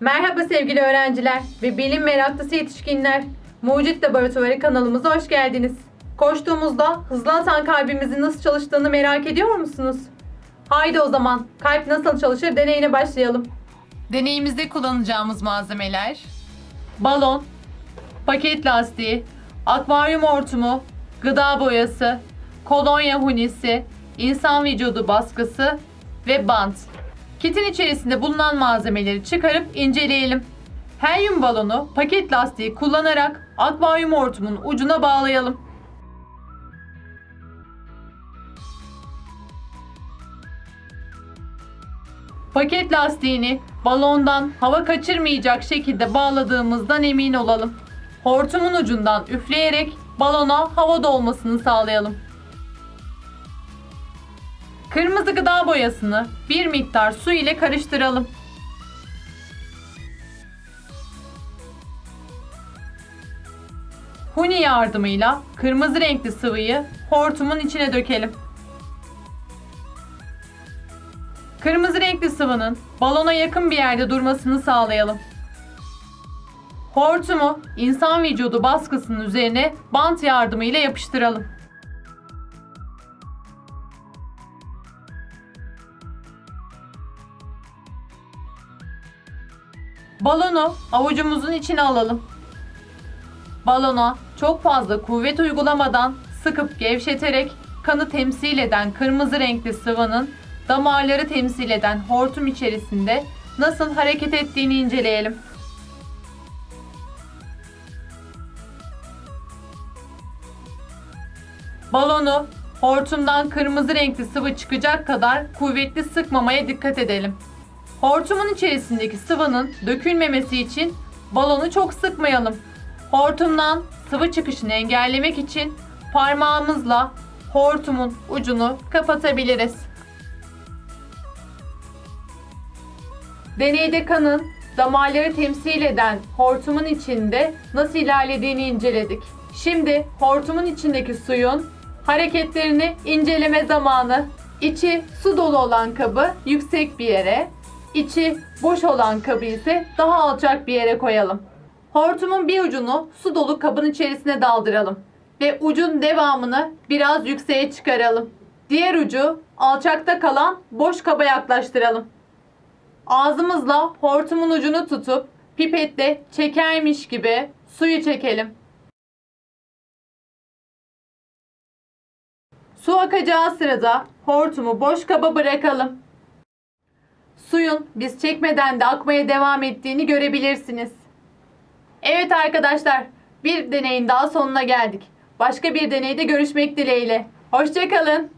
Merhaba sevgili öğrenciler ve bilim meraklısı yetişkinler. Mucit Laboratuvarı kanalımıza hoş geldiniz. Koştuğumuzda hızlı atan kalbimizin nasıl çalıştığını merak ediyor musunuz? Haydi o zaman kalp nasıl çalışır deneyine başlayalım. Deneyimizde kullanacağımız malzemeler balon, paket lastiği, akvaryum hortumu, gıda boyası, kolonya hunisi, insan vücudu baskısı ve bant. Kitin içerisinde bulunan malzemeleri çıkarıp inceleyelim. Helyum balonu paket lastiği kullanarak akvaryum hortumunun ucuna bağlayalım. Paket lastiğini balondan hava kaçırmayacak şekilde bağladığımızdan emin olalım. Hortumun ucundan üfleyerek balona hava dolmasını sağlayalım. Kırmızı gıda boyasını bir miktar su ile karıştıralım. Huni yardımıyla kırmızı renkli sıvıyı hortumun içine dökelim. Kırmızı renkli sıvının balona yakın bir yerde durmasını sağlayalım. Hortumu insan vücudu baskısının üzerine bant yardımıyla yapıştıralım. Balonu avucumuzun içine alalım. Balona çok fazla kuvvet uygulamadan sıkıp gevşeterek kanı temsil eden kırmızı renkli sıvının damarları temsil eden hortum içerisinde nasıl hareket ettiğini inceleyelim. Balonu hortumdan kırmızı renkli sıvı çıkacak kadar kuvvetli sıkmamaya dikkat edelim. Hortumun içerisindeki sıvının dökülmemesi için balonu çok sıkmayalım. Hortumdan sıvı çıkışını engellemek için parmağımızla hortumun ucunu kapatabiliriz. Deneyde kanın damarları temsil eden hortumun içinde nasıl ilerlediğini inceledik. Şimdi hortumun içindeki suyun hareketlerini inceleme zamanı. İçi su dolu olan kabı yüksek bir yere, içi boş olan kabı ise daha alçak bir yere koyalım. Hortumun bir ucunu su dolu kabın içerisine daldıralım ve ucun devamını biraz yükseğe çıkaralım. Diğer ucu alçakta kalan boş kaba yaklaştıralım. Ağzımızla hortumun ucunu tutup pipetle çekermiş gibi suyu çekelim. Su akacağı sırada hortumu boş kaba bırakalım. Suyun biz çekmeden de akmaya devam ettiğini görebilirsiniz. Evet arkadaşlar, bir deneyin daha sonuna geldik. Başka bir deneyde görüşmek dileğiyle. Hoşçakalın.